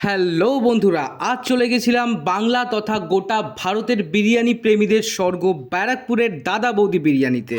Hello বন্ধুরা, আজ চলে গেছিলাম বাংলা তথা গোটা ভারতের বিরিয়ানি প্রেমীদের স্বর্গ ব্যারাকপুরের দাদা বৌদি বিরিয়ানিতে।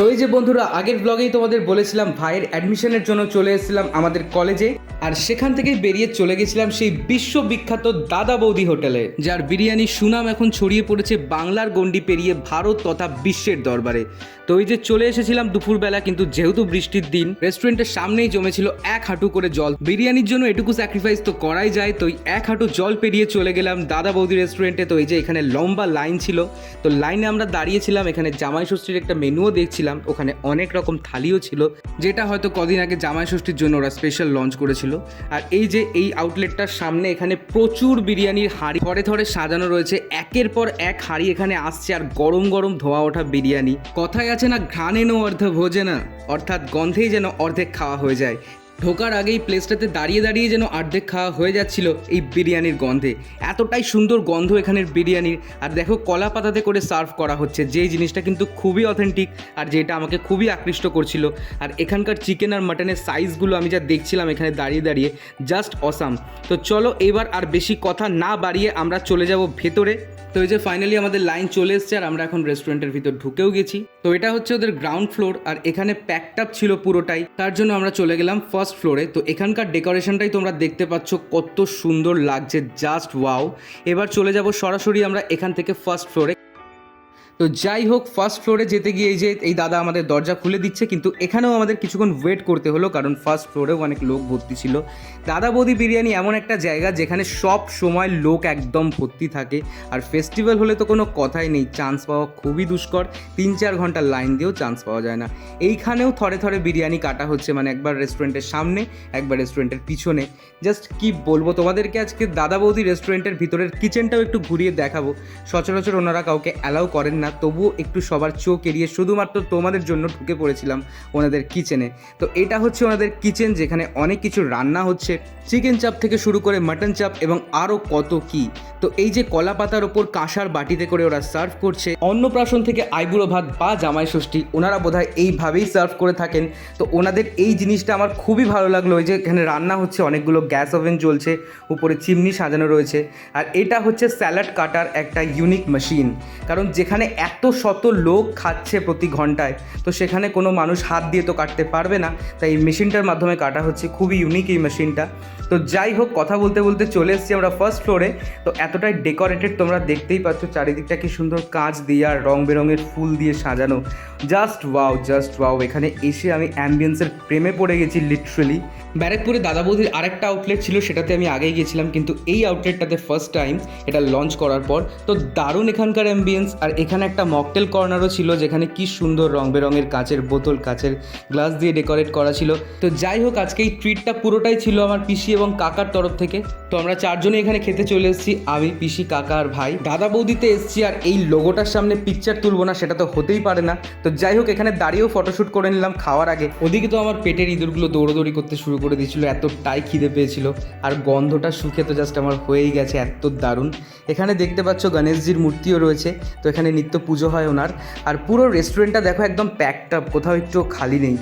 তো এই যে বন্ধুরা, আগের ব্লগেই তোমাদের বলেছিলাম ভাইয়ের অ্যাডমিশনের জন্য চলে এসেছিলাম আমাদের কলেজে আর সেখান থেকেই বেরিয়ে চলে গেছিলাম সেই বিশ্ববিখ্যাত দাদা বৌদি হোটেলে, যার বিরিয়ানি সুনাম এখন ছড়িয়ে পড়েছে বাংলার গণ্ডি পেরিয়ে ভারত তথা বিশ্বের দরবারে। তো ওই যে চলে এসেছিলাম দুপুরবেলা, কিন্তু যেহেতু বৃষ্টির দিন রেস্টুরেন্টের সামনেই জমেছিল এক হাঁটু করে জল। বিরিয়ানির জন্য এটুকু স্যাক্রিফাইস তো করাই যায়, তো এক হাঁটু জল পেরিয়ে চলে গেলাম দাদা বৌদি রেস্টুরেন্টে তো এই যে এখানে লম্বা লাইন ছিল, তো লাইনে আমরা দাঁড়িয়েছিলাম, এখানে জামাই ষষ্ঠীর একটা মেনুও দেখছিলাম। ওখানে অনেক রকম থালিও ছিল, যেটা হয়তো কদিন আগে জামাই ষষ্ঠীর জন্য ওরা স্পেশাল লঞ্চ করেছিল। আর এই যে এই আউটলেটটার সামনে এখানে প্রচুর বিরিয়ানির হাড়ি, ধরে ধরে সাজানো রয়েছে, একের পর এক হাড়ি এখানে আসছে আর গরম গরম ধোয়া ওঠা বিরিয়ানি। কথায় আছে না, ঘ্রাণে নো অর্ধ ভোজে না, অর্থাৎ গন্ধেই যেন অর্ধেক খাওয়া হয়ে যায়। ঢোকার আগেই প্লেসটাতে দাঁড়িয়ে দাঁড়িয়ে যেন অর্ধেক খাওয়া হয়ে যাচ্ছিল এই বিরিয়ানির গন্ধে। এতটাই সুন্দর গন্ধ এখানের বিরিয়ানির। আর দেখো, কলা পাতাতে করে সার্ভ করা হচ্ছে। যেই জিনিসটা কিন্তু খুবই অথেন্টিক আর যেটা আমাকে খুবই আকৃষ্ট করছিল। আর এখানকার চিকেন আর মাটনের সাইজগুলো আমি যা দেখছিলাম এখানে দাঁড়িয়ে দাঁড়িয়ে জাস্ট অসাম তো চলো এবার আর বেশি কথা না বাড়িয়ে আমরা চলে যাব ভেতরে। তো এই যে ফাইনালি আমাদের লাইন চলে এসছে আর আমরা এখন রেস্টুরেন্টের ভিতর ঢুকেও গেছি। তো এটা হচ্ছে ওদের গ্রাউন্ড ফ্লোর আর এখানে প্যাকড আপ ছিল পুরোটাই। তার জন্য আমরা চলে গেলাম ফার্স্ট ফ্লোরে তো এখানকার ডেকোরেশনটাই তোমরা দেখতে পাচ্ছ কত সুন্দর লাগছে জাস্ট ওয়াও এবার চলে যাব সরাসরি আমরা এখান থেকে ফার্স্ট ফ্লোরে তো যাই হোক ফার্স্ট ফ্লোরে যেতে গিয়ে এই যে এই দাদা আমাদের দরজা খুলে দিচ্ছে, কিন্তু এখানেও আমাদের কিছুক্ষণ ওয়েট করতে হলো, কারণ ফার্স্ট ফ্লোরেও অনেক লোক ভর্তি ছিল। দাদা বৌদি বিরিয়ানি এমন একটা জায়গা যেখানে সব সময় লোক একদম ভর্তি থাকে, আর ফেস্টিভ্যাল হলে তো কোনো কথাই নেই চান্স পাওয়া খুবই দুষ্কর, তিন চার ঘণ্টা লাইন দিয়েও চান্স পাওয়া যায় না। এইখানেও থরে থরে বিরিয়ানি কাটা হচ্ছে মানে একবার রেস্টুরেন্টের সামনে, একবার রেস্টুরেন্টের পিছনে। জাস্ট কি বলব তোমাদেরকে আজকে, দাদা বৌদি রেস্টুরেন্টের ভিতরের কিচেনটাও একটু ঘুরিয়ে দেখাবো। সচরাচর ওনারা কাউকে অ্যালাউ করেন না। তবুও একটু সবার চোখ এড়িয়ে শুধুমাত্র তোমাদের জন্য ঢুকে পড়েছিলাম ওনাদের কিচেনে তো এটা হচ্ছে ওনাদের কিচেন যেখানে অনেক কিছু রান্না হচ্ছে। চিকেন চাপ থেকে শুরু করে মাটন চাপ এবং আরও কত কি। তো এই যে কলা পাতার ওপর কাঁসার বাটিতে করে ওরা সার্ভ করছে, অন্নপ্রাশন থেকে আইবুড়ো ভাত বা জামাই ষষ্ঠী, ওনারা বোধহয় এইভাবেই সার্ভ করে থাকেন। তো ওনাদের এই জিনিসটা আমার খুবই ভালো লাগল, ওই যে এখানে রান্না হচ্ছে, অনেকগুলো গ্যাস ওভেন জ্বলছে, উপরে চিমনি সাজানো রয়েছে, আর এটা হচ্ছে স্যালাড কাটার একটা ইউনিক মেশিন। কারণ যেখানে এত শত লোক খাচ্ছে প্রতি ঘন্টায়, তো সেখানে কোনো মানুষ হাত দিয়ে তো কাটতে পারবে না, তাই এই মেশিনটার মাধ্যমে কাটা হচ্ছে, খুবই ইউনিক এই মেশিনটা। তো যাই হোক, কথা বলতে বলতে চলে এসেছি আমরা ফার্স্ট ফ্লোরে তো এতটাই ডেকোরেটেড তোমরা দেখতেই পাচ্ছ, চারিদিকটা কি সুন্দর কাঁচ দিয়ে আর রং বেরঙের ফুল দিয়ে সাজানো। জাস্ট ওয়াও জাস্ট ওয়াও এখানে এসে আমি অ্যাম্বিয়েন্সের প্রেমে পড়ে গেছি লিটারেলি ব্যারাকপুরে দাদা বৌদির আরেকটা আউটলেট ছিল, সেটাতে আমি আগেই গেছিলাম কিন্তু এই আউটলেটটাতে ফার্স্ট টাইম এটা লঞ্চ করার পর, তো দারুণ এখানকার অ্যাম্বিয়েন্স আর এখানে একটা মকটেল কর্নারও ছিল, যেখানে কি সুন্দর রং বেরঙের কাঁচের বোতল, কাঁচের গ্লাস দিয়ে ডেকোরেট করা ছিল। তো যাই হোক, আজকে এই ট্রিটটা পুরোটাই ছিল আমার পিসি এবং কাকার তরফ থেকে। তো আমরা চারজনে এখানে খেতে চলে এসেছি, আমি, পিসি, কাকা আর ভাই। দাদা বৌদিতে এসেছি, আর এই লোগোটার সামনে পিকচার তুলবো না, সেটা তো হতেই পারে না। তো যাই হোক, এখানে দাঁড়িয়েও ফটোশ্যুট করে নিলাম খাওয়ার আগে। ওদিকে তো আমার পেটের ইঁদুরগুলো দৌড়োদৌড়ি করতে শুরু করে দিয়েছিল, এতটাই খিদে পেয়েছিল। আর গন্ধটা শুকে তো জাস্ট আমার হয়েই গেছে, এত দারুণ। এখানে দেখতে পাচ্ছ গণেশজির মূর্তিও রয়েছে, তো এখানে নিত্য পুজো হয় ওনার। আর পুরো রেস্টুরেন্টটা দেখো একদম প্যাকড আপ কোথাও একটু খালি নেই।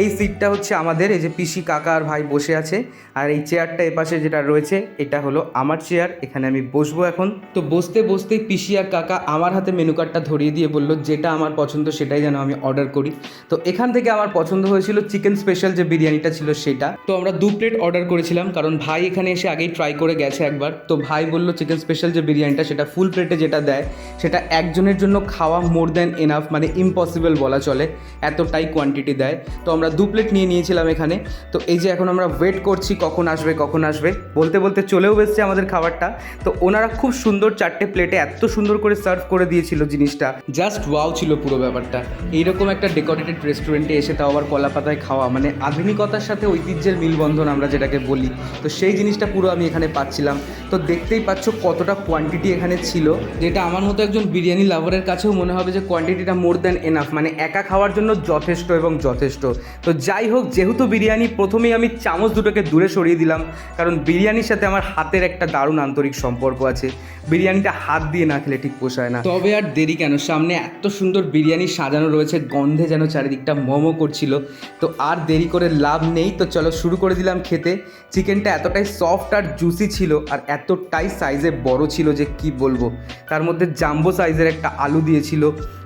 এই সিটটা হচ্ছে আমাদের, এই যে পিসি কাকা আর ভাই বসে আছে। আর এই চেয়ারটা এপাশে যেটা রয়েছে, এটা হলো আমার চেয়ার, এখানে আমি বসবো এখন। তো বসতে বসতেই পিসি আর কাকা আমার হাতে মেনু কার্ডটা ধরিয়ে দিয়ে বলল, যেটা আমার পছন্দ সেটাই যেন আমি অর্ডার করি। তো এখান থেকে আমার পছন্দ হয়েছিল চিকেন স্পেশাল যে বিরিয়ানিটা ছিল সেটা। তো আমরা দু প্লেট অর্ডার করেছিলাম, কারণ ভাই এখানে এসে আগেই ট্রাই করে গেছে একবার। তো ভাই বলল চিকেন স্পেশাল যে বিরিয়ানিটা সেটা ফুল প্লেটে যেটা দেয়, সেটা একজনের জন্য খাওয়া মোর দ্যান এনাফ মানে ইম্পসিবল বলা চলে, এতটাই কোয়ান্টিটি দেয়। তো আমরা দু প্লেট নিয়ে নিয়েছিলাম এখানে। তো এই যে এখন আমরা ওয়েট করছি কখন আসবে কখন আসবে। বলতে বলতে চলেও এসছে আমাদের খাবারটা। তো ওনারা খুব সুন্দর চারটে প্লেটে এত সুন্দর করে সার্ভ করে দিয়েছিল জিনিসটা। জাস্ট ওয়াও ছিল পুরো ব্যাপারটা। এইরকম একটা ডেকোরেটেড রেস্টুরেন্টে এসে তাও আবার কলা পাতায় খাওয়া। মানে আধুনিকতার সাথে ঐতিহ্যের মিলবন্ধন আমরা যেটাকে বলি। তো সেই জিনিসটা পুরো আমি এখানে পাচ্ছিলাম। তো দেখতেই পাচ্ছ কতটা কোয়ান্টিটি এখানে ছিল। যেটা আমার মতো একজন বিরিয়ানি লাভারের কাছেও মনে হবে যে কোয়ান্টিটিটা মোর দ্যান এনাফ মানে একা খাওয়ার জন্য যথেষ্ট এবং যথেষ্ট। তো যাই হোক, যেহেতু বিরিয়ানি প্রথমেই আমি চামচ দুটোকে দূরে সরিয়ে দিলাম, কারণ বিরিয়ানির সাথে আমার হাতের একটা দারুণ আন্তরিক সম্পর্ক আছে। বিরিয়ানিটা হাত দিয়ে না খেলে ঠিক পোষায় না। তবে আর দেরি কেন? সামনে এত সুন্দর বিরিয়ানি সাজানো রয়েছে, গন্ধে যেন চারিদিকটা মোমো করছিল। তো আর দেরি করে লাভ নেই, তো চলো শুরু করে দিলাম খেতে। চিকেনটা এতটাই সফট আর জুসি ছিল, আর এতটাই সাইজে বড় ছিল যে কি বলব। তার মধ্যে জাম্বো সাইজের একটা আলু দিয়েছিল,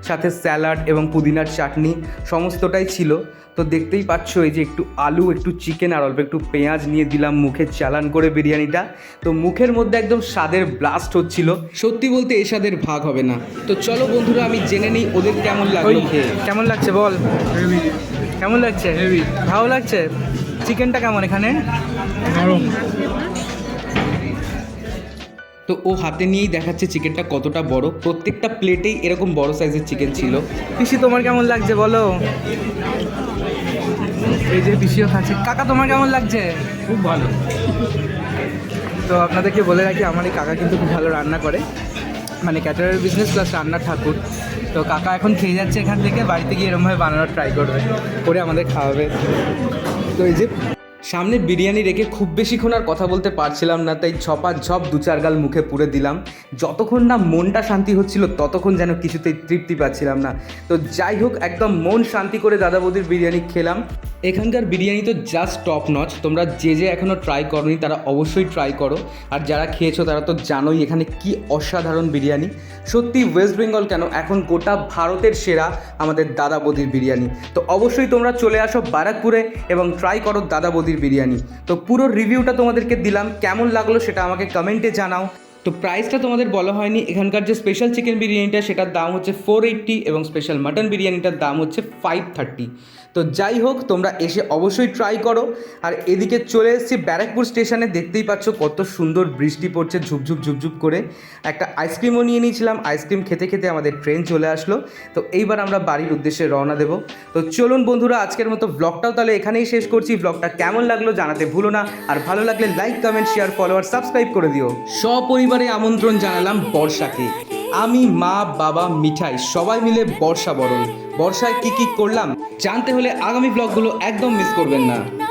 সাথে স্যালাড এবং পুদিনার চাটনি, সমস্তটাই ছিল। তো দেখতেই পাচ্ছ এই যে একটু আলু একটু চিকেন আর অল্প একটু পেঁয়াজ নিয়ে দিলাম মুখে চালান করে বিরিয়ানিটা। তো মুখের মধ্যে একদম স্বাদের ব্লাস্ট হচ্ছিল। সত্যি বলতে এ স্বাদের ভাগ হবে না। তো চলো বন্ধুরা আমি জেনে নিই ওদের কেমন লাগল খেয়ে। কেমন লাগছে বল? কেমন লাগছে? ভালো লাগছে? চিকেনটা কেমন এখানে? তো ও হাতে নিয়েই দেখাচ্ছে চিকেনটা কতটা বড়। প্রত্যেকটা প্লেটেই এরকম বড় সাইজের চিকেন ছিল। পিসি তোমার কেমন লাগছে বলো? এই যে পিসিও খাচ্ছে। কাকা তোমার কেমন লাগছে? খুব ভালো। তো আপনাদেরকে বলে রাখি আমার এই কাকা কিন্তু খুব ভালো রান্না করে। মানে ক্যাটারের বিজনেস প্লাস রান্না ঠাকুর। তো কাকা এখন খেয়ে যাচ্ছে এখান থেকে বাড়িতে গিয়ে এরমভাবে বানানোর ট্রাই করবে। করে আমাদের খাওয়াবে। তো এই যে সামনে বিরিয়ানি রেখে খুব বেশিক্ষণ আর কথা বলতে পারছিলাম না, তাই ছপা ঝপ দু চার গাল মুখে পুরে দিলাম। যতক্ষণ না মনটা শান্তি হচ্ছিল, ততক্ষণ যেন কিছুতেই তৃপ্তি পাচ্ছিলাম না। তো যাই হোক, একদম মন শান্তি করে দাদা বৌদির বিরিয়ানি খেলাম। এখানকার বিরিয়ানি তো জাস্ট টপ নচ তোমরা যে যে এখনও ট্রাই করনি, তারা অবশ্যই ট্রাই করো। আর যারা খেয়েছো, তারা তো জানোই এখানে কি অসাধারণ বিরিয়ানি। সত্যি ওয়েস্ট বেঙ্গল কেন? এখন গোটা ভারতের সেরা আমাদের দাদা বৌদির বিরিয়ানি। তো অবশ্যই তোমরা চলে আসো বারাকপুরে এবং ট্রাই করো দাদা বৌদির বিরিয়ানি। তো পুরো রিভিউটা তোমাদেরকে দিলাম। কেমন লাগল সেটা আমাকে কমেন্টে জানাও। তো প্রাইসটা তোমাদের বলা হয়নি। এখানকার যে স্পেশাল চিকেন বিরিয়ানিটা, সেটার দাম হচ্ছে ফোর এইট্টি এবং স্পেশাল মাটন বিরিয়ানিটার দাম হচ্ছে ফাইভ থার্টি তো যাই হোক, তোমরা এসে অবশ্যই ট্রাই করো। আর এদিকে চলে এসেছি ব্যারাকপুর স্টেশনে দেখতেই পাচ্ছ কত সুন্দর বৃষ্টি পড়ছে ঝুপঝুপ ঝুপঝুপ করে। একটা আইসক্রিমও নিয়ে নিয়েছিলাম। আইসক্রিম খেতে খেতে আমাদের ট্রেন চলে আসলো। তো এইবার আমরা বাড়ির উদ্দেশ্যে রওনা দেবো। তো চলুন বন্ধুরা, আজকের মতো ব্লগটাও তাহলে এখানেই শেষ করছি। ব্লগটা কেমন লাগল জানাতে ভুলো না। আর ভালো লাগলে like comment share follower subscribe করে দিও। সপরিবারে আমন্ত্রণ জানালাম বর্ষাকে। আমি, মা, বাবা, মিঠাই, সবাই মিলে বর্ষা বরণ। বর্ষায় কি কি করলাম জানতে হলে আগামী ব্লগগুলো একদম মিস করবেন না।